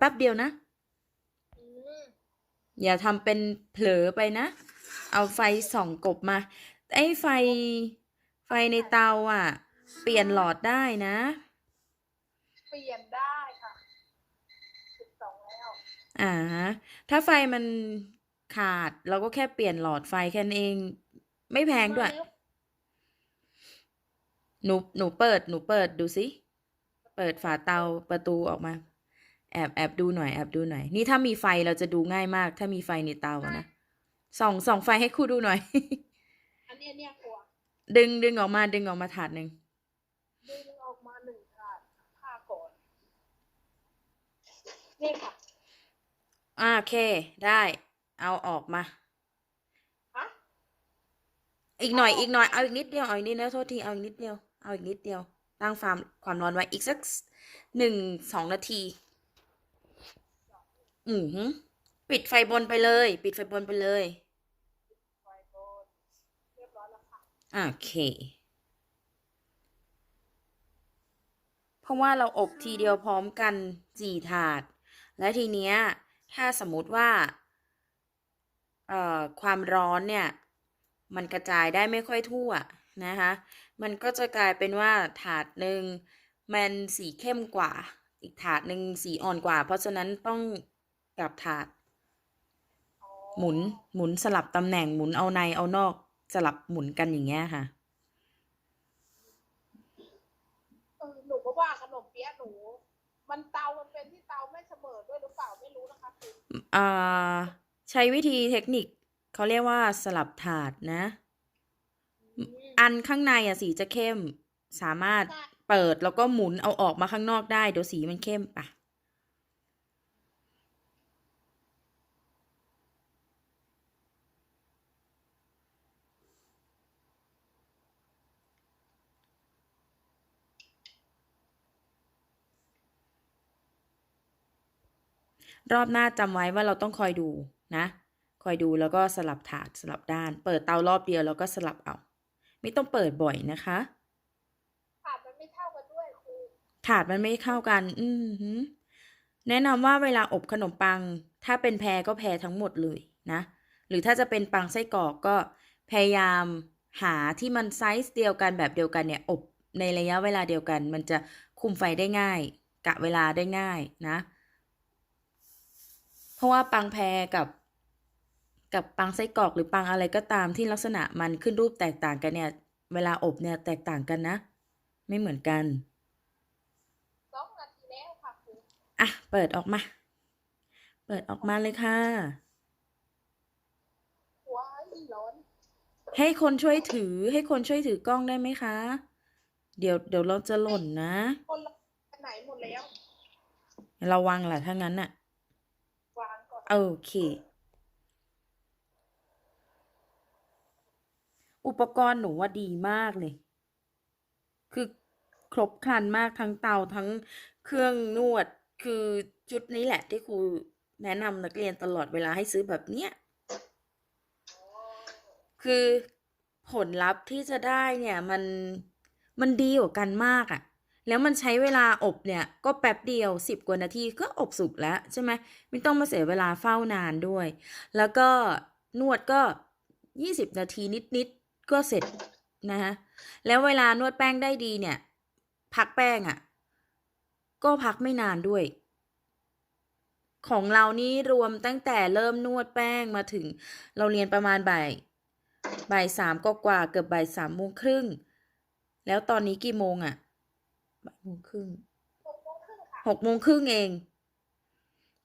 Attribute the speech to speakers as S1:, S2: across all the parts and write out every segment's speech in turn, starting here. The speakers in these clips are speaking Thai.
S1: แป๊บเดียวนะ
S2: อืม
S1: อย่าทำเป็นเผลอไปนะ เอาไฟส่องกบมา ไอ้ไฟ ไฟในเตาอะ เปลี่ยนหลอดได้นะ
S2: เปลี่ยนได้ค่ะสิบสองแล้ว
S1: อ่า ถ้าไฟมันขาดเราก็แค่เปลี่ยนหลอดไฟแค่นั้นเอง ไม่แพงด้วย
S2: มาแล้ว
S1: หนู หนูเปิด หนูเปิดดูสิ เปิดฝาเตาประตูออกมา แอบแอบดูหน่อยแอบดูหน่อย นี่ถ้ามีไฟเราจะดูง่ายมาก ถ้ามีไฟในเตาอะนะส่องส่องไฟให้ครูดูหน่อย
S2: อันเนี้ยเนี่ยกลัว
S1: ดึงดึงออกมาดึงออกมาถาดหนึ่ง
S2: ดึงออกมาหนึ่งถาดผ้าก่อนนี่ค่ะ
S1: อ่าโอเค ได้ เอาออกมา
S2: ฮะ
S1: อีกหน่อย
S2: เอาออก
S1: อีกหน่อยเอาอีกนิดเดียวเอาอีกนิดเดียวโทษทีเอาอีกนิดเดียวเอาอีกนิดเดียวตั้งความความร้อนไว้อีกสักหนึ่งสองนาที อือหือปิดไฟบนไปเลย ปิดไฟบนไปเลย
S2: ไฟบนเรียบร้อยแล้วค่ะ
S1: โอเค เพราะว่าเราอบทีเดียวพร้อมกันสี่ถาด และทีเนี้ย ถ้าสมมติว่าเอ่อความร้อนเนี่ย มันกระจายได้ไม่ค่อยทั่วนะคะ มันก็จะกลายเป็นว่าถาดหนึ่งมันสีเข้มกว่า อีกถาดหนึ่งสีอ่อนกว่า เพราะฉะนั้นต้อง กลับถาด
S2: อ๋อ
S1: หมุนหมุนสลับตำแหน่งหมุนเอาในเอานอกสลับหมุนกันอย่างเงี้ยค่ะ
S2: เออหนูก็ว่าขนมเปี๊ยะหนู มันเตามันเป็นที่เตาไม่เสมอด้วยหรือเปล่าไม่รู้นะคะคือ
S1: อ่าใช้วิธีเทคนิคเขาเรียกว่าสลับถาดนะ
S2: อืม
S1: อันข้างในอะสีจะเข้มสามารถ
S2: ใช่
S1: เปิดแล้วก็หมุนเอาออกมาข้างนอกได้เดี๋ยวสีมันเข้มปะ รอบหน้าจำไว้ว่าเราต้องคอยดูนะ คอยดูแล้วก็สลับถาดสลับด้าน เปิดเตารอบเดียวแล้วก็สลับเอา ไม่ต้องเปิดบ่อยนะคะ
S2: ถาดมันไม่เท่ากันด้วยครู
S1: ถาดมันไม่เข้ากัน อือหือแนะนำว่าเวลาอบขนมปัง ถ้าเป็นแพรก็แพรทั้งหมดเลยนะ หรือถ้าจะเป็นปังไส้กรอกก็พยายามหาที่มันไซส์เดียวกันแบบเดียวกันเนี่ยอบในระยะเวลาเดียวกัน มันจะคุมไฟได้ง่าย กะเวลาได้ง่ายนะ เพราะว่าปังแพรกับ กับปังไส้กรอกหรือปังอะไรก็ตามที่ลักษณะมันขึ้นรูปแตกต่างกันเนี่ย เวลาอบเนี่ยแตกต่างกันนะ ไม่เหมือนกัน
S2: สองนาทีแล้วค่ะครู
S1: อะเปิดออกมา เปิดออกมาเลยค่ะ
S2: ว้ายร้อน
S1: ให้คนช่วยถือให้คนช่วยถือกล้องได้ไหมคะ เดี๋ยวเดี๋ยวเราจะหล่นนะ
S2: คนละไปไหนหมดแล้ว
S1: ระวังล่ะถ้างั้นน่ะ
S2: วางก่อน
S1: โอ เค อุปกรณ์หนูว่าดีมากเลย คือครบครันมากทั้งเตาทั้งเครื่องนวด คือชุดนี้แหละที่ครูแนะนำนักเรียนตลอดเวลาให้ซื้อแบบเนี้ย คือผลลัพธ์ที่จะได้เนี่ยมันมันดีกว่ากันมากอะ่ะ แล้วมันใช้เวลาอบเนี่ยก็แป๊บเดียวสิบกว่านาทีก็อบสุกแล้วใช่ไหมไม่ต้องมาเสียเวลาเฝ้านานด้วย แล้วก็นวดก็ยี่สิบนาทีนิดๆก็เสร็จนะฮะแล้วเวลานวดแป้งได้ดีเนี่ย พักแป้งอะ่ะ ก็พักไม่นานด้วย ของเรานี่รวมตั้งแต่เริ่มนวดแป้งมาถึง เราเรียนประมาณบ่ายบ่ายสามก็กว่าเกือบบ่ายสามโมงครึ่ง แล้วตอนนี้กี่โมงอะบ่าย โมงครึ่ง
S2: หกโมงครึ่งค่ะ
S1: หกโมงครึ่งเอง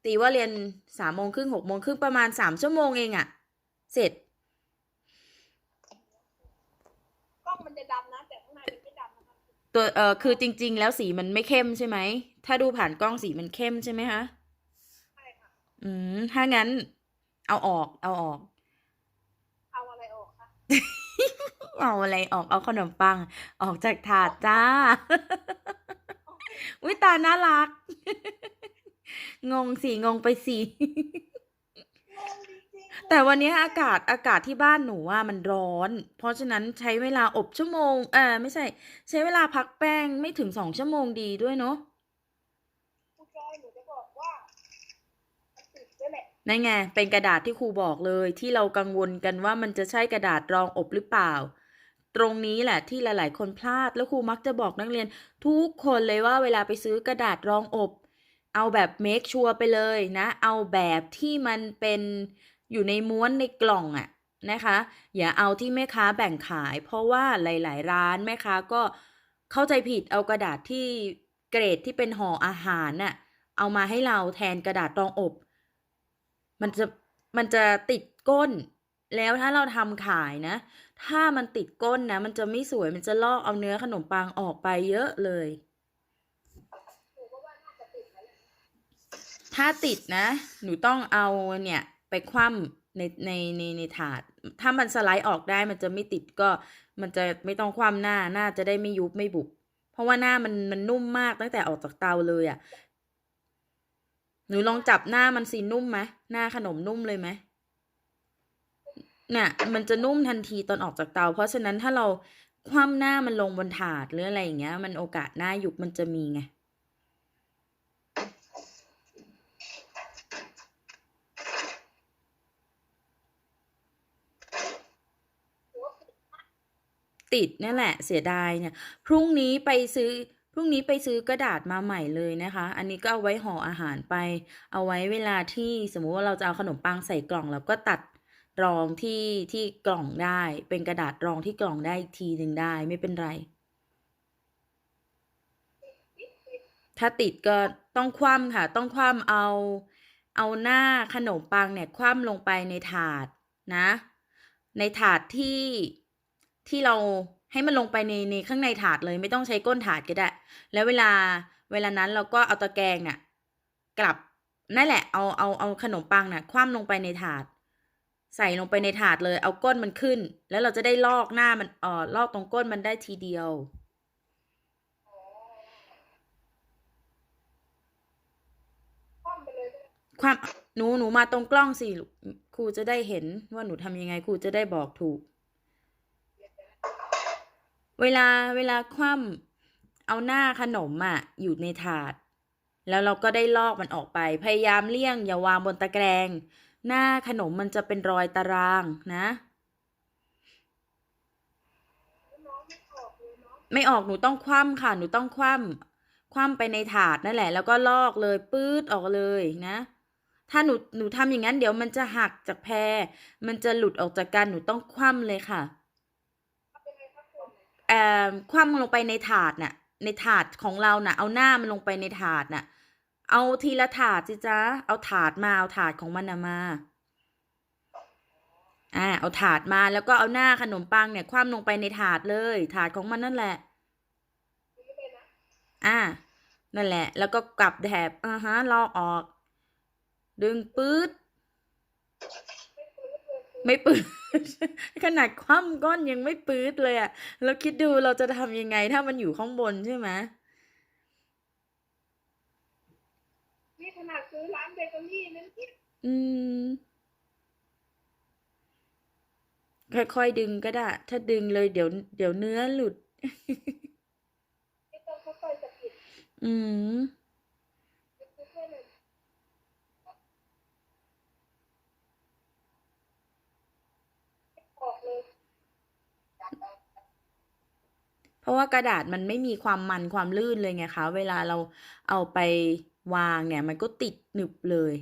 S1: ตีว่าเรียนสามโมงครึ่งหกโมงครึ่งประมาณสามชั่วโมงเองอะเสร็จ
S2: กล้องมันจะดำนะแต่ข้างในมันไม่ดำนะคะ
S1: ตัวเออคือจริง ๆ แล้วสีมันไม่เข้มใช่ไหม ถ้าดูผ่านกล้องสีมันเข้มใช่ไหมคะ
S2: ใช่ค่ะ
S1: อืมถ้างั้น เอาออก เอาออก
S2: เอาอะไรออกคะ
S1: เอาอะไรออกเอาขนมปัง ออกจากถาดจ้า อุ้ยตาน่ารัก งงสิงงไปสิ
S2: งงจริงๆ
S1: แต่วันนี้อากาศอากาศที่บ้านหนูว่ามันร้อน เพราะฉะนั้นใช้เวลาอบชั่วโมง เออไม่ใช่ ใช้เวลาพักแป้งไม่ถึงสองชั่วโมงดีด้วยเนาะ
S2: ครูจอยหนูจะบอกว่า
S1: นั่นไง เป็นกระดาษที่ครูบอกเลย ที่เรากังวลกันว่ามันจะใช่กระดาษรองอบหรือเปล่า ตรงนี้แหละที่หลาย ๆ คนพลาดแล้วครูมักจะบอกนักเรียน ทุกคนเลยว่าเวลาไปซื้อกระดาษรองอบ เอาแบบเมคชัวร์ไปเลยนะ เอาแบบที่มันเป็นอยู่ในม้วนในกล่องอะนะคะ อย่าเอาที่แม่ค้าแบ่งขาย เพราะว่าหลาย ๆ ร้านแม่ค้าก็เข้าใจผิดเอากระดาษที่เกรดที่เป็นห่ออาหารน่ะเอามาให้เราแทนกระดาษรองอบ มันจะมันจะติดก้น แล้วถ้าเราทำขายนะ ถ้ามันติดก้นนะ มันจะไม่สวยมันจะลอกเอาเนื้อขนมปังออกไปเยอะเลย ถ้าติดนะ หนูต้องเอาเนี่ยไปคว่ำในในในในถาด ถ้ามันสไลด์ออกได้มันจะไม่ติดก็มันจะไม่ต้องคว่ำหน้าหน้าจะได้ไม่ยุบไม่บุบเพราะว่าหน้ามันมันนุ่มมากตั้งแต่ออกจากเตาเลยอะ่ะ หนูลองจับหน้ามันสินุ่มไหมหน้าขนมนุ่มเลยไหมเนี่ยมันจะนุ่มทันทีตอนออกจากเตา เพราะฉะนั้นถ้าเราคว่ำหน้ามันลงบนถาดหรืออะไรอย่างเงี้ย มันโอกาสหน้ายุบมันจะมีไงติดนั่นแหละเสียดายเนี่ย พรุ่งนี้ไปซื้อ พรุ่งนี้ไปซื้อกระดาษมาใหม่เลยนะคะ อันนี้ก็เอาไว้ห่ออาหารไป เอาไว้เวลาที่สมมุติว่าเราจะเอาขนมปังใส่กล่องเราก็ตัดรองที่ที่กล่องได้ เป็นกระดาษรองที่กล่องได้อีกทีหนึ่งได้ไม่เป็นไร ถ้าติดก็ต้องคว่ำค่ะ ต้องคว่ำเอา เอาหน้าขนมปังเนี่ยคว่ำลงไปในถาดนะ ในถาดที่ที่เรา ให้มันลงไปในในข้างในถาดเลย ไม่ต้องใช้ก้นถาดก็ได้ แล้วเวลาเวลานั้นเราก็เอาตะแกรงเนี่ยกลับนั่นแหละเอาเอาเอาขนมปังน่ะคว่ำลงไปในถาด ใส่ลงไปในถาดเลย เอาก้นมันขึ้น แล้วเราจะได้ลอกหน้ามันเอ่อลอกตรงก้นมันได้ทีเดียว
S2: ควา
S1: มหนูหนูมาตรงกล้องสิครูจะได้เห็นว่าหนูทำยังไงครูจะได้บอกถูก เวลาเวลาคว่ำเอาหน้าขนมอะอยู่ในถาด แล้วเราก็ได้ลอกมันออกไป พยายามเลี่ยงอย่าวางบนตะแกรงหน้าขนมมันจะเป็นรอยตารางนะ
S2: น้องไม่ออกเลยเนาะ
S1: ไม่ออกหนูต้องคว่ำค่ะ หนูต้องคว่ำคว่ำไปในถาดนั่นแหละ แล้วก็ลอกเลยปื๊ดออกเลยนะ ถ้าหนูหนูทำอย่างนั้น เดี๋ยวมันจะหักจากแพรมันจะหลุดออกจากกันหนูต้องคว่ำเลยค่ะ
S2: ทำยังไงครับ ค
S1: ว่ำลงไปในถาดน่ะ ในถาดของเราน่ะ เอาหน้ามันลงไปในถาดน่ะ เอาทีละถาดสิจ๊ะเอาถาดมาเอาถาดของมันนะมาอ่าเอาถาดมาแล้วก็เอาหน้าขนมปังเนี่ยคว่ำลงไปในถาดเลย ถาดของมันนั่นแหละ
S2: นี่เลยนะ
S1: อ่า นั่นแหละ แล้วก็กลับแถบอ่าฮะลอกออก ดึงปื๊ด ไม่ปื๊ดขนาดคว่ำก้อนยังไม่ปื๊ดเลยอะแล้วคิดดูเราจะทำยังไงถ้ามันอยู่ข้างบนใช่ไหม
S2: นี่ขนาดซื้อร้านเบเกอรี่นั่นที่
S1: อืม ค่อยๆดึงก็ได้ ถ้าดึงเลยเดี๋ยว เดี๋ยวเนื้อหลุด
S2: ไม่ต้องค่อยๆสะกิด
S1: อืม
S2: ค่อยๆเลยออกเลย
S1: เพราะว่ากระดาษมันไม่มีความมันความลื่นเลยไงคะ เวลาเราเอาไปวางเนี่ย มันก็ติดหนึบเลย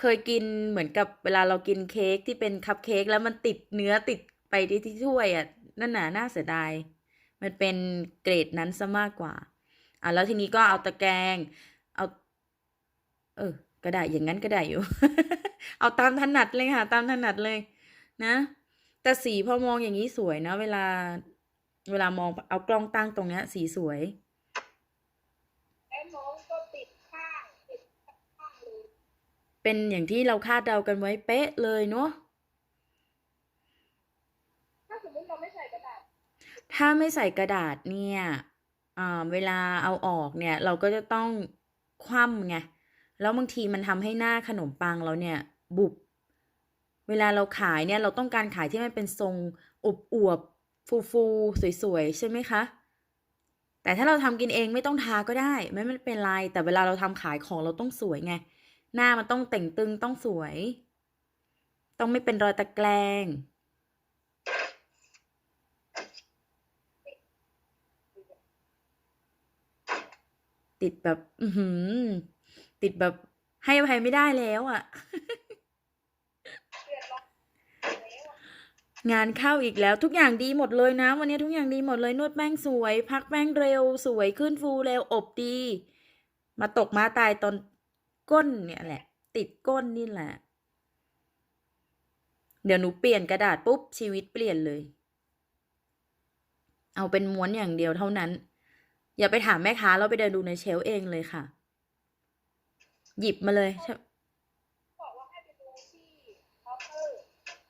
S2: เค
S1: ยกินเหมือนกับเวลาเรากินเค้กที่เป็นคัพเค้กแล้วมันติดเนื้อติดไปที่ที่ถ้วยอะนั่นน่ะน่าเสียดาย มันเป็นเกรดนั้นซะมากกว่า อะแล้วทีนี้ก็เอาตะแกรงเอา เออก็ได้อย่างนั้นก็ได้อยู่ เอาตามถนัดเลยค่ะ ตามถนัดเลย นะ แต่สีพอมองอย่างนี้สวยนะ เวลา เวลามองเอากล้องตั้งตรงเนี้ย สีสวย
S2: เป็
S1: นอย่างที่เราคาดเดากันไว้เป๊ะเลยเนาะ
S2: ถ้าสมมติเราไม่ใส่กระดาษ
S1: ถ้าไม่ใส่กระดาษเนี่ยเวลาเอาออกเนี่ย เราก็จะต้องคว่ำไงแล้วบางทีมันทำให้หน้าขนมปังเราเนี่ย บุบ เวลาเราขายเนี่ย เราต้องการขายที่มันเป็นทรงอบอวบ ฟูฟูๆสวยๆ ใช่ไหมคะ แต่ถ้าเราทำกินเองไม่ต้องทาก็ได้ ไม่ไม่เป็นไร แต่เวลาเราทำขายของเราต้องสวยไง หน้ามันต้องแต่งตึงต้องสวย ต้องไม่เป็นรอยตะแกรงติดแบบ อืติดแบบให้อภัยไม่ได้แล้วอะ่ะ
S2: เรียนร้องแล้วอะ
S1: งานเข้าอีกแล้วทุกอย่างดีหมดเลยนะ วันนี้ทุกอย่างดีหมดเลยนวดแป้งสวย พักแป้งเร็ว สวยขึ้นฟูเร็วอบดี มาตกมาตายตอนก้นเนี่ยแหละ ติดก้นนี่แหละ เดี๋ยวหนูเปลี่ยนกระดาษปุ๊บชีวิตเปลี่ยนเลย เอาเป็นม้วนอย่างเดียวเท่านั้น อย่าไปถามแม่ค้าเราไปเดินดูในเชลฟ์เองเลยค่ะ หยิบมาเลยใช่
S2: บอกว่าให้ไปดูที่เคาน์เตอร์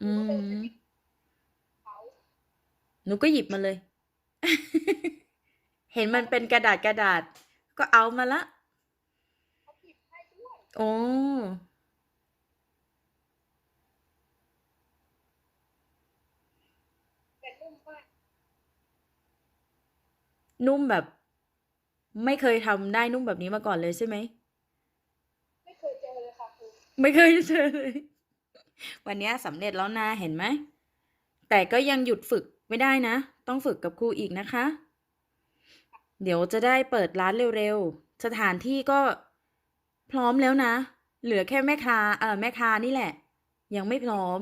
S1: อืม
S2: เขา
S1: หนูก็หยิบมาเลย เห็นมันเป็นกระดาษกระดาษ ก็เอามาละโอ้
S2: นุ่มมาก
S1: นุ่มแบบ ไม่เคยทำได้นุ่มแบบนี้มาก่อนเลยใช่ไหม
S2: ไม่เคยเจอเลยค่ะคุณ
S1: ไม่เคยเจอเลย วันนี้สำเร็จแล้วนะเห็นไหม แต่ก็ยังหยุดฝึก ไม่ได้นะ ต้องฝึกกับครูอีกนะคะ เดี๋ยวจะได้เปิดร้านเร็วๆ สถานที่ก็พร้อมแล้วนะ เหลือแค่แม่ค้าเออแม่ค้านี่แหละ ยังไม่พร้อม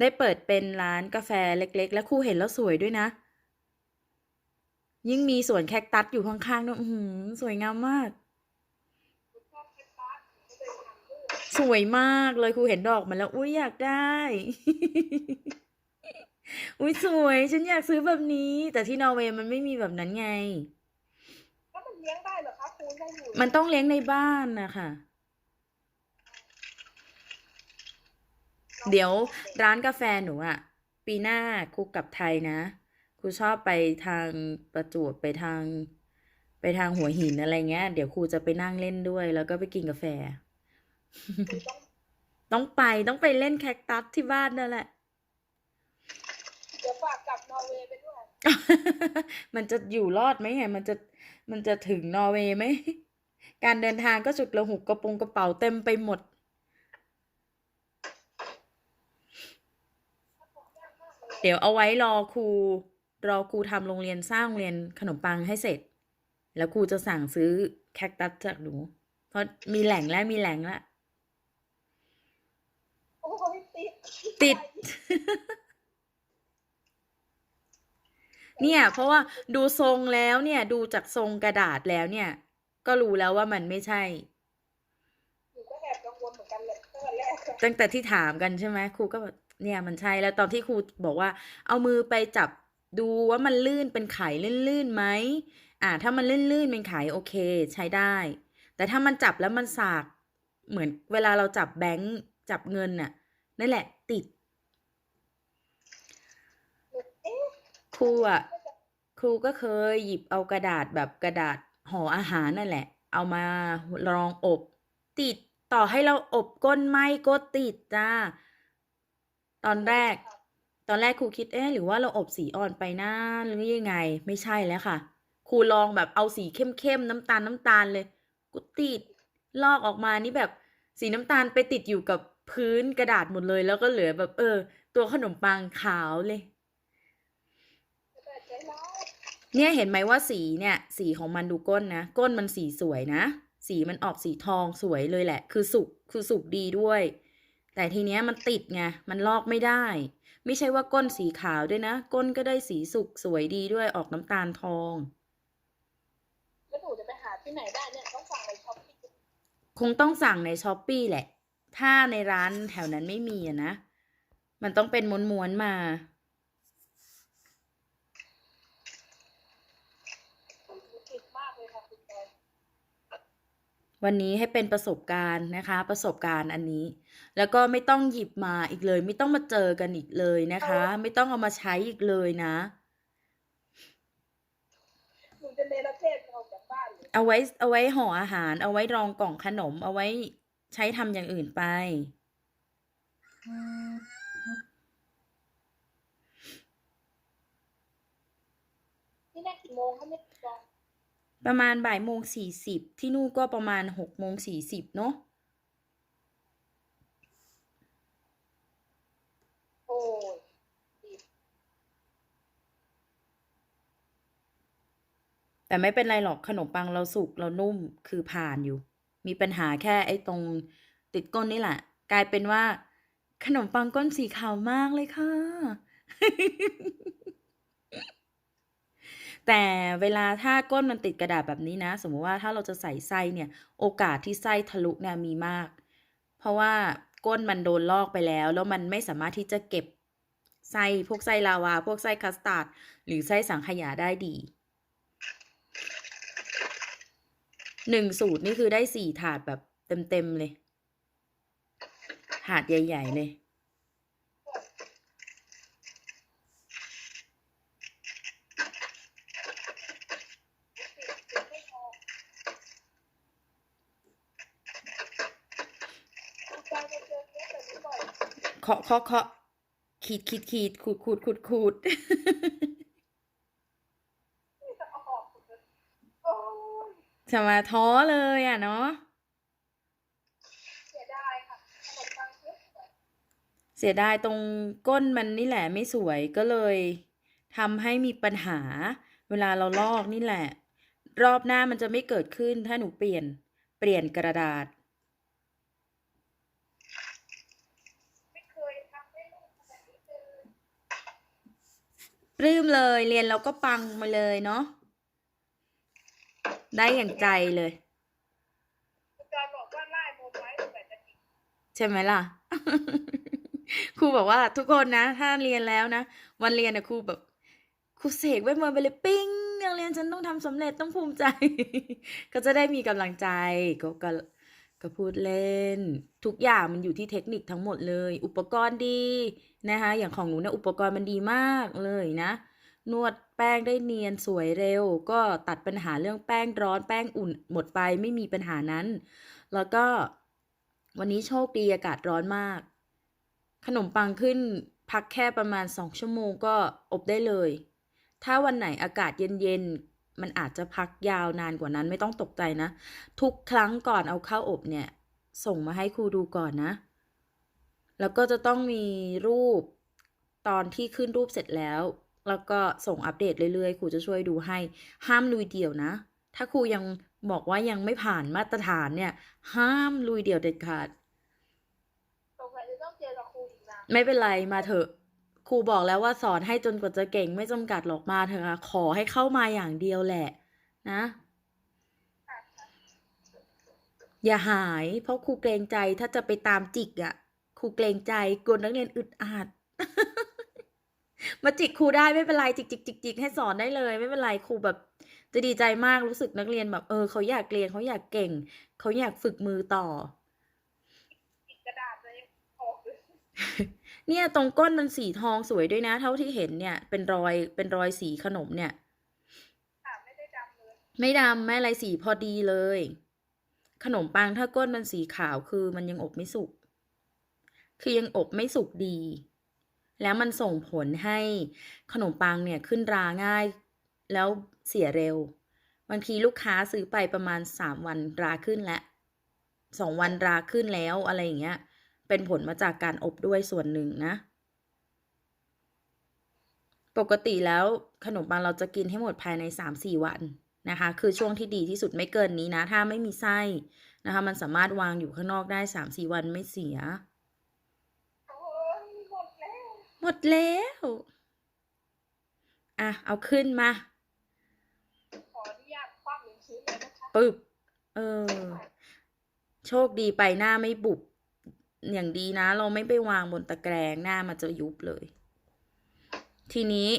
S1: ได้เปิดเป็นร้านกาแฟเล็กๆ และครูเห็นแล้วสวยด้วยนะ ยิ่งมีสวนแคคตัสอยู่ข้างๆด้วยหือสวยงามมาก
S2: สวย
S1: สวยมากเลยครูเห็นดอกมันแล้ว อุ้ยอยากได้ อุ้ยสวย ฉันอยากซื้อแบบนี้ แต่ที่นอร์เวย์มันไม่มีแบบนั้นไง
S2: แล้วมันเลี้ยงได้เหรอคะคุณได้อยู่
S1: มันต้องเลี้ยงในบ้านนะคะเดี๋ยวร้านกาแฟหนูอะปีหน้าครูกลับไทยนะครูชอบไปทางประจวบไปทาง ไปทางหัวหินอะไรเงี้ย เดี๋ยวครูจะไปนั่งเล่นด้วย แล้วก็ไปกินกาแฟ
S2: คุณต้อง
S1: ต้องไปต้องไปเล่นแคคตัสที่บ้านนั่นแหละ
S2: ร์เวย์ไปด้วย
S1: มันจะอยู่รอดไหมไงมันจะมันจะถึงนอร์เวย์ไหม การเดินทางก็ฉุกระหุกกระโปรงกระเป๋าเต็มไปหมด เดี๋ยวเอาไว้รอครูรอครูทำโรงเรียนสร้างโรงเรียนขนมปังให้เสร็จ แล้วครูจะสั่งซื้อแคคตัสจากหนู เพราะมีแหล่งแล้วมีแหล่งแล้ว
S2: โอ้ยติด
S1: ติด เนี่ย เพราะว่าดูทรงแล้วเนี่ย ดูจากทรงกระดาษแล้วเนี่ย ก็รู้แล้วว่ามันไม่ใช่
S2: หนูก็แอบกังวลเหมือนกันเลยตั้งแต่แรกอะ
S1: ตั้งแต่ที่ถามกันใช่ไหมครูก็แบบเนี่ยมันใช่แล้วตอนที่ครูบอกว่า เอามือไปจับดูว่ามันลื่นเป็นไข่ลื่นๆไหมอ่า ถ้ามันลื่นๆเป็นไข่โอเคใช้ได้ แต่ถ้ามันจับแล้วมันสาก เหมือนเวลาเราจับแบงค์จับเงินน่ะนั่นแหละ ติด
S2: หนูเอ๊ะ
S1: ค รูอะครูก็เคยหยิบเอากระดาษแบบกระดาษห่ออาหารนั่นแหละ เอามาลองอบ ติดต่อให้เราอบก้นไหมก็ติดจ้าตอนแรก ตอนแรกครูคิดเอ๊ะหรือว่าเราอบสีอ่อนไปนะหรือยังไง ไม่ใช่แล้วค่ะ ครูลองแบบเอาสีเข้มๆน้ำตาลน้ำตาลเลยกูติดลอกออกมานี่แบบสีน้ำตาลไปติดอยู่กับพื้นกระดาษหมดเลย แล้วก็เหลือแบบเออ ตัวขนมปังขาวเลย
S2: แต่ใจร้าย
S1: เนี่ยเห็นไหมว่าสีเนี่ยสีของมันดูก้นนะ ก้นมันสีสวยนะ สีมันออกสีทองสวยเลยแหละ คือสุกคือสุกดีด้วย แต่ทีเนี้ยมันติดไงมันลอกไม่ได้ ไม่ใช่ว่าก้นสีขาวด้วยนะ ก้นก็ได้สีสุกสวยดีด้วยออกน้ำตาลทอง
S2: แล้วหนูจะไปหาที่ไหนได้เนี่ยต้องสั่งในช้อปปี้
S1: คงต้องสั่งในช้อปปีแหละ ถ้าในร้านแถวนั้นไม่มีอะนะ มันต้องเป็นม้วนๆมา
S2: ติดมากเลยค่ะคุณแอน
S1: วันนี้ให้เป็นประสบการณ์นะคะ ประสบการณ์อันนี้ แล้วก็ไม่ต้องหยิบมาอีกเลย ไม่ต้องมาเจอกันอีกเลยนะคะ ไม่ต้องเอามาใช้อีกเลยนะ
S2: หนูจะเนรเทศออกจากบ้านเลย
S1: เอาไว้เอาไว้ห่ออาหาร เอาไว้รองกล่องขนม เอาไว้ใช้ทำอย่างอื่นไป
S2: นี่แน่กี่โมงคะเนี่ยจอง
S1: ประมาณบ่ายโมงสี่สิบที่นู่นก็ประมาณหกโมงสี่สิบเนาะ
S2: โอ้ยดี
S1: แต่ไม่เป็นไรหรอกขนมปังเราสุกเรานุ่มคือผ่านอยู่ มีปัญหาแค่ไอ้ตรงติดก้นนี่แหละ กลายเป็นว่า ขนมปังก้นสีขาวมากเลยค่ะ แต่เวลาถ้าก้นมันติดกระดาษแบบนี้นะ สมมติว่าถ้าเราจะใส่ไส้เนี่ย โอกาสที่ไส้ทะลุเนี่ยมีมาก เพราะว่าก้นมันโดนลอกไปแล้ว แล้วมันไม่สามารถที่จะเก็บไส้พวกไส้ลาวา พวกไส้คัสตาร์ดหรือไส้สังขยาได้ดีหนึ่งสูตรนี่คือได้สี่ถาดแบบเต็มๆเลย ถาดใหญ่ ๆ เลย
S2: ติดไม่พอคุณใจจะเจอเคสแบบนี้บ่อย
S1: เคาะเคาะเคาะขีดขีดขีดขูดขูดขูดขูด
S2: ออกโอ้ย
S1: จะมาท้อเลยอะเนาะ
S2: เสียดายค่ะขนมปังเยอะเลย
S1: เสียดายตรงก้นมันนี่แหละไม่สวยก็เลยทำให้มีปัญหา เวลาเราลอกนี่แหละ รอบหน้ามันจะไม่เกิดขึ้นถ้าหนูเปลี่ยนเปลี่ยนกระดาษ
S2: ไม่เคยทำได้ลูกขนาดนี้เลย
S1: ลื้มเลยเรียนแล้วก็ปังมาเลยเนาะได้อย่างใจเลยใช่ไหมล่ะ ครูบอกว่า ทุกคนนะ ถ้าเรียนแล้วนะ วันเรียนนะครูแบบครูเสกไว้เมื่อไปเลยปิ้งนักเรียนฉันต้องทำสำเร็จต้องภูมิใจ ก็จะได้มีกำลังใจก็ก็ก็พูดเล่น ทุกอย่างมันอยู่ที่เทคนิคทั้งหมดเลย อุปกรณ์ดี นะคะ อย่างของหนูเนี่ยอุปกรณ์มันดีมากเลยนะ นวดแป้งได้เนียนสวยเร็ว ก็ตัดปัญหาเรื่องแป้งร้อนแป้งอุ่นหมดไปไม่มีปัญหานั้น แล้วก็วันนี้โชคดีอากาศร้อนมาก ขนมปังขึ้นพักแค่ประมาณสองชั่วโมงก็อบได้เลย ถ้าวันไหนอากาศเย็นๆ มันอาจจะพักยาวนานกว่านั้นไม่ต้องตกใจนะ ทุกครั้งก่อนเอาเข้าอบเนี่ย ส่งมาให้ครูดูก่อนนะ แล้วก็จะต้องมีรูปตอนที่ขึ้นรูปเสร็จแล้ว แล้วก็ส่งอัปเดตเรื่อยๆ ครูจะช่วยดูให้ ห้ามลุยเดี่ยวนะ ถ้าครูยังบอกว่ายังไม่ผ่านมาตรฐานเนี่ย ห้ามลุยเดี่ยวเด็ดขาด
S2: สงสัยจะต้องเจอกับครูอีกนาน
S1: ไม่เป็นไรมาเถอะครูบอกแล้วว่าสอนให้จนกว่าจะเก่งไม่จำกัดหรอกมาเถอะค่ะขอให้เข้ามาอย่างเดียวแหละ นะ อย่าหาย เพราะครูเกรงใจถ้าจะไปตามจิกอะ่ะค รูเกรงใจกลัวนักเรียนอึดอัดมาจิกครูได้ไม่เป็นไรจิกจิกจิกจิกให้สอนได้เลย ไม่เป็นไรครูแบบ จะดีใจมากรู้สึกนักเรียนแบบเออเขาอยากเรียนเขาอยากเก่ง เขาอยากฝึกมือต่อ
S2: กินกระดาษเลยออกเลย
S1: เนี่ยตรงก้นมันสีทองสวยด้วยนะ เท่าที่เห็นเนี่ยเป็นรอยเป็นรอยสีขนมเนี่ย
S2: ค่ะไม่ได้ดำเลย
S1: ไม่ดำไม่อะไรสีพอดีเลย ขนมปังถ้าก้นมันสีขาวคือมันยังอบไม่สุก คือยังอบไม่สุกดี แล้วมันส่งผลให้ขนมปังเนี่ยขึ้นราง่าย แล้วเสียเร็วบางทีลูกค้าซื้อไปประมาณสามวันราขึ้นแล้วสองวันราขึ้นแล้วอะไรอย่างเงี้ย เป็นผลมาจากการอบด้วยส่วนหนึ่งนะ ปกติแล้วขนมปังเราจะกินให้หมดภายในสามสี่วันนะคะ คือช่วงที่ดีที่สุดไม่เกินนี้นะ ถ้าไม่มีไส้นะคะ มันสามารถวางอยู่ข้างนอกได้สามสี่วันไม่เสีย
S2: โอ้ยหมดแล้ว
S1: หมดแล้ว อะ เอาขึ้นมา
S2: ขออนุญาตคว้าหนึ่งชิ้นเลยนะคะ
S1: ปึ๊บ เออ โชคดีไปหน้าไม่บุบ อย่างดีนะ เราไม่ไปวางบนตะแกรงหน้ามันจะยุบเลย ทีนี้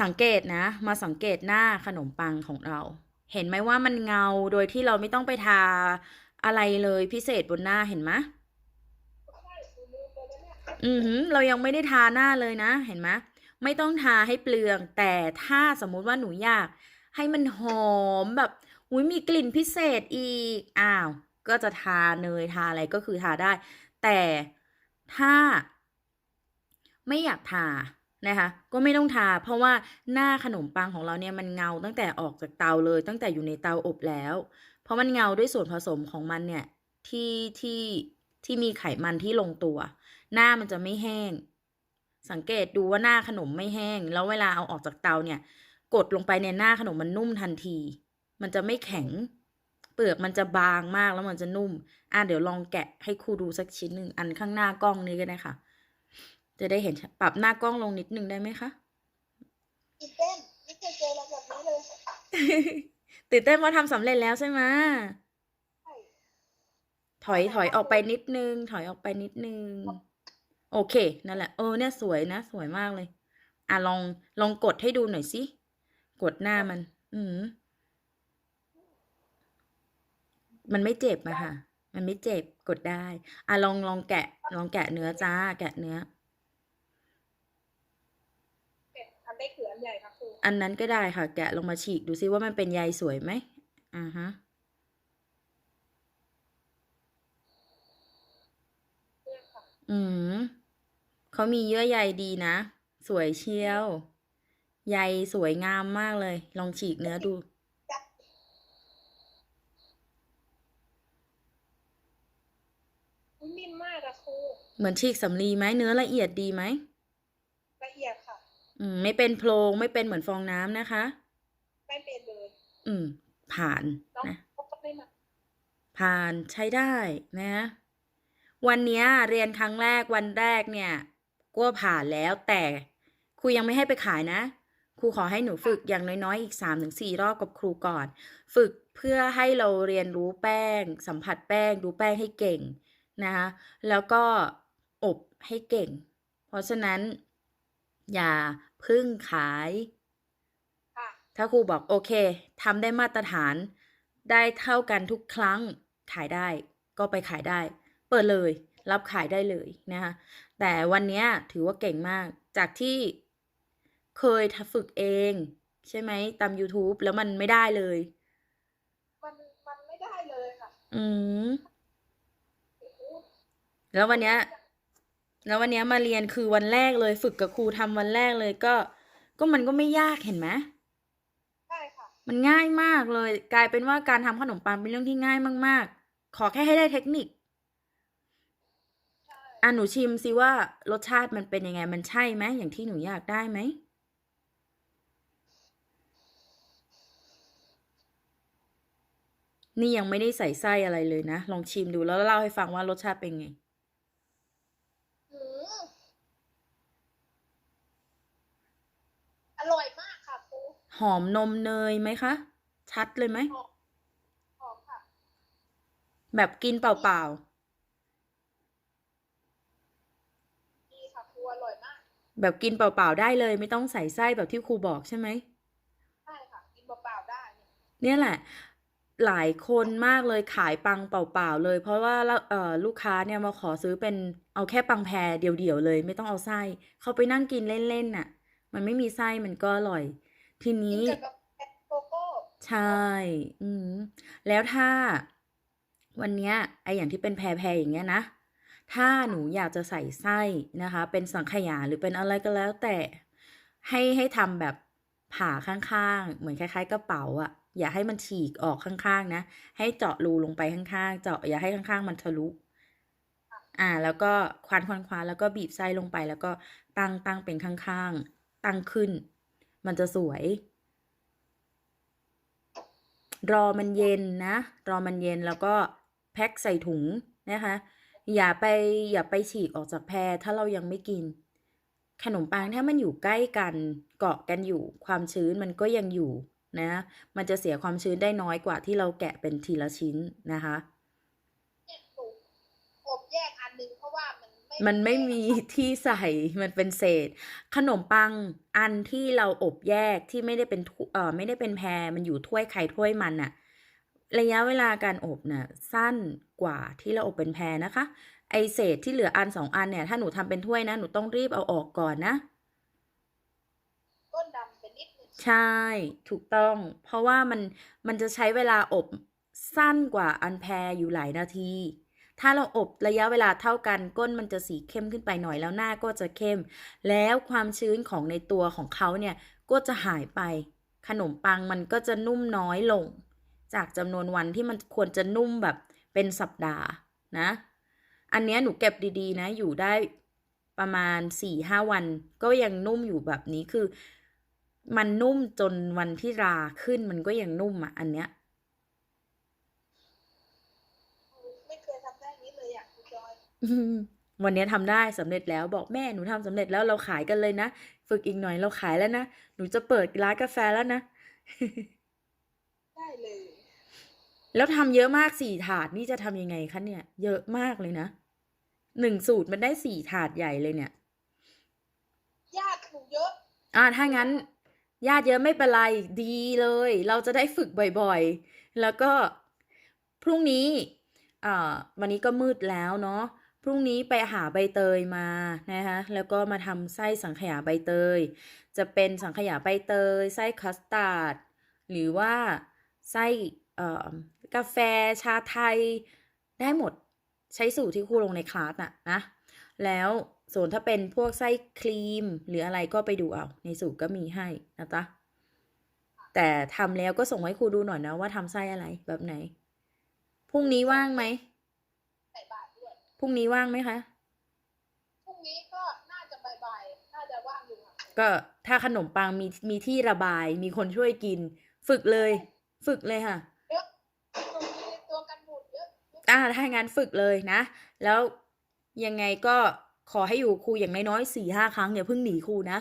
S1: สังเกตนะ มาสังเกตหน้าขนมปังของเรา เห็นไหมว่ามันเงาโดยที่เราไม่ต้องไปทาอะไรเลยพิเศษบนหน้าเห็นไหม
S2: ใช่หนูลืมไปแล้วเนี่ย
S1: อือหือเรายังไม่ได้ทาหน้าเลยนะ เห็นไหมไม่ต้องทาให้เปลือง แต่ถ้าสมมุติว่าหนูอยาก ให้มันหอมแบบอุ้ยมีกลิ่นพิเศษอีกอ้าว ก็จะทาเนยทาอะไรก็คือทาได้ แต่ถ้า ไม่อยากทานะคะก็ไม่ต้องทา เพราะว่าหน้าขนมปังของเราเนี่ยมันเงาตั้งแต่ออกจากเตาเลย ตั้งแต่อยู่ในเตาอบแล้ว เพราะมันเงาด้วยส่วนผสมของมันเนี่ยที่ที่ ที่มีไขมันที่ลงตัว หน้ามันจะไม่แห้ง สังเกตดูว่าหน้าขนมไม่แห้ง แล้วเวลาเอาออกจากเตาเนี่ย กดลงไปในหน้าขนมมันนุ่มทันที มันจะไม่แข็ง เปลือกมันจะบางมากแล้วมันจะนุ่ม อะเดี๋ยวลองแกะให้ครูดูสักชิ้นหนึ่งอันข้างหน้ากล้องนี้ก็ได้ค่ะ จะได้เห็นชัดปรับหน้ากล้องลงนิดนึงได้ไหมคะ
S2: ตื่นเต้นไม่เคยเจออะไรแบบนี้เลย
S1: ตื่นเต้นว่าทำสำเร็จแล้วใช่ไหม
S2: ใช่
S1: ถอยถอยออกไปนิดนึง ถอยออกไปนิดนึง โอเค นั่นแหละ เออ เนี่ยสวยนะ สวยมากเลย อะลองลองกดให้ดูหน่อยสิ กดหน้ามัน อืมมันไม่เจ็บอะค่ะ มันไม่เจ็บ กดได้ อะลองลองแกะ ลองแกะเนื้อจ้า แกะเนื้อ
S2: เป็ดอันเล็กหรืออันใหญ่คะครู
S1: อันนั้นก็ได้ค่ะ แกะลงมาฉีกดูซิว่ามันเป็นใยสวยไหมอ่าฮะ
S2: เนี่ยค่ะ
S1: อืมเขามีเยื่อใยดีนะ สวยเชียว ใยสวยงามมากเลย ลองฉีกเนื้อดู
S2: อุ๊ยนิ่มมากอะครู
S1: เหมือนฉีกสำลีไหมเนื้อละเอียดดีไหม
S2: ละเอียดค่ะ
S1: อืม ไม่เป็นโพรงไม่เป็นเหมือนฟองน้ำนะคะ
S2: ไม่เป็นเลย
S1: อืม ผ่าน
S2: น้อง
S1: นะ
S2: เขาก็ไม่มา
S1: ผ่านใช้ได้นะ วันเนี้ยเรียนครั้งแรกวันแรกเนี่ยก็ผ่านแล้วแต่ครูยังไม่ให้ไปขายนะครูขอให้หนูฝึกอย่างน้อยๆ อีกสามถึงสี่รอบกับครูก่อน ฝึกเพื่อให้เราเรียนรู้แป้ง สัมผัสแป้งดูแป้งให้เก่งนะคะแล้วก็อบให้เก่ง เพราะฉะนั้น อย่าเพึ่งขาย
S2: ค่ะ
S1: ถ้าครูบอกโอเคทำได้มาตรฐาน ได้เท่ากันทุกครั้งขายได้ก็ไปขายได้ เปิดเลย รับขายได้เลยนะคะแต่วันเนี้ยถือว่าเก่งมากจากที่เคยฝึกเอง ใช่ไหมตาม YouTube แล้วมันไม่ได้เลย
S2: มันมันไม่ได้เลยค่ะ
S1: อืม
S2: โอ้โห
S1: แล้ววันเนี้ย แล้ววันเนี้ยมาเรียนคือวันแรกเลย ฝึกกับครูทำวันแรกเลยก็ ก็มันก็ไม่ยากเห็นไหม
S2: ใช่ค่ะ
S1: มันง่ายมากเลย กลายเป็นว่าการทำขนมปังเป็นเรื่องที่ง่ายมาก ๆ ขอแค่ให้ได้เทคนิค
S2: ใช่
S1: อะหนูชิมสิว่ารสชาติมันเป็นยังไง มันใช่ไหมอย่างที่หนูอยากได้ไหม นี่ยังไม่ได้ใส่ไส้อะไรเลยนะ ลองชิมดูแล้วเล่าให้ฟังว่ารสชาติเป็นไง
S2: หืมอร่อยมากค่ะครู
S1: หอมนมเนยไหมคะ ชัดเลยไหม
S2: หอมหอมค่ะ
S1: แบบกินเปล่า
S2: ดีค่ะครูอร่อยมาก
S1: ๆ แบบกินเปล่าๆได้เลย ไม่ต้องใส่ไส้แบบที่ครูบอกใช่ไหม
S2: ใช่ค่ะกินเปล่าๆได้ เนี่ย
S1: เนี่ยแหละ หลายคนมากเลยขายปังเปล่าๆเลย เพราะว่าละเอ่อลูกค้าเนี่ยมาขอซื้อเป็นเอาแค่ปังแพรเดี่ยวๆเลย ไม่ต้องเอาไส้เขาไปนั่งกินเล่นๆน่ะ มันไม่มีไส้มันก็อร่อย ที
S2: กิ
S1: นี้
S2: นกับกาแฟโกโก้
S1: ใช่ อืม แล้วถ้าวันเนี้ยไออย่างที่เป็นแพรๆอย่างเงี้ยนะ ถ้าหนูอยากจะใส่ไส้นะคะ เป็นสังขยาหรือเป็นอะไรก็แล้วแต่ให้ให้ทำแบบผ่าข้างๆ เหมือนคล้ายๆ กระเป๋าอะอย่าให้มันฉีกออกข้างๆ นะ ให้เจาะรูลงไปข้างๆ เจาะอย่าให้ข้างๆ มันทะลุ อ่า แล้วก็ควานควานควานแล้วก็บีบไส้ลงไป แล้วก็ตั้งตั้งเป็นข้างๆ ตั้งขึ้น มันจะสวย รอมันเย็นนะ รอมันเย็นแล้วก็แพ็คใส่ถุงนะคะ อย่าไปอย่าไปฉีกออกจากแพรถ้าเรายังไม่กิน ขนมปังถ้ามันอยู่ใกล้กันเกาะกันอยู่ ความชื้นมันก็ยังอยู่นะ มันจะเสียความชื้นได้น้อยกว่าที่เราแกะเป็นทีละชิ้นนะคะ
S2: เนี่ยหนูอบแยกอันหนึงเพราะว่ามันไม่
S1: มันไม่มีที่ใส่มันเป็นเศษ ขนมปังอันที่เราอบแยกที่ไม่ได้เป็นถ้วยเอ่อไม่ได้เป็นแพรมันอยู่ถ้วยใครถ้วยมันน่ะ ระยะเวลาการอบน่ะสั้นกว่าที่เราอบเป็นแพรนะคะ ไอเศษที่เหลืออันสองอันเนี่ย ถ้าหนูทำเป็นถ้วยนะ หนูต้องรีบเอาออกก่อนนะ
S2: ต้นดำเป็นนิดหนึง
S1: ใช่ถูกต้อง เพราะว่ามันมันจะใช้เวลาอบสั้นกว่าอันแพรอยู่หลายนาที ถ้าเราอบระยะเวลาเท่ากันก้นมันจะสีเข้มขึ้นไปหน่อยแล้วหน้าก็จะเข้ม แล้วความชื้นของในตัวของเขาเนี่ยก็จะหายไป ขนมปังมันก็จะนุ่มน้อยลง จากจำนวนวันที่มันควรจะนุ่มแบบเป็นสัปดาห์นะ อันเนี้ยหนูเก็บดีๆ นะ อยู่ได้ประมาณสี่ห้าวัน ก็ยังนุ่มอยู่แบบนี้คือ มันนุ่มจนวันที่ราขึ้นมันก็ยังนุ่มอะ อันเนี้ย
S2: ไม่เคยทำได้อย่างนี้เลยอะคุณจอย
S1: อืมวันนี้ทำได้สำเร็จแล้วบอกแม่หนูทำสำเร็จแล้วเราขายกันเลยนะ ฝึกอีกหน่อยเราขายแล้วนะ หนูจะเปิดร้านกาแฟแล้วนะ
S2: ได้เลย
S1: แล้วทำเยอะมากสี่ถาดนี่จะทำยังไงคะเนี่ย เยอะมากเลยนะหนึ่งสูตรมันได้สี่ถาดใหญ่เลยเนี่ย
S2: ญาติหนูเยอะ
S1: อ่าถ้างั้น ญาติเยอะไม่เป็นไรดีเลย เราจะได้ฝึกบ่อยๆ แล้วก็พรุ่งนี้อ่าวันนี้ก็มืดแล้วเนาะพรุ่งนี้ไปหาใบเตยมานะคะแล้วก็มาทำไส้สังขยาใบเตย จะเป็นสังขยาใบเตย ไส้คัสตาร์ดหรือว่าไส้เอ่อ กาแฟชาไทยได้หมดใช้สูตรที่ครูลงในคลาสน่ะนะแล้วส่วนถ้าเป็นพวกไส้ครีมหรืออะไรก็ไปดูเอาในสูตรก็มีให้นะจ๊ะแต่ทำแล้วก็ส่งให้ครูดูหน่อยนะว่าทำไส้อะไรแบบไหนพรุ่งนี้ว่างไหม
S2: ใส่บาตรด้วย
S1: พรุ่งนี้ว่างไหมคะ
S2: พรุ่งนี้ก็น่าจะบ่ายๆน่าจะว่างอยู่ค่ะ
S1: ก็ถ้าขนมปังมีมีที่ระบายมีคนช่วยกิน ฝึกเลย ฝึกเลยค่ะ
S2: เยอะหนูมีตัวกันบูดเย
S1: อ่าถ้างั้นฝึกเลยนะ แล้วยังไงก็ขอให้อยู่ครูอย่างน้อยๆสี่ห้าครั้งอย่าเพิ่งหนีครูนะ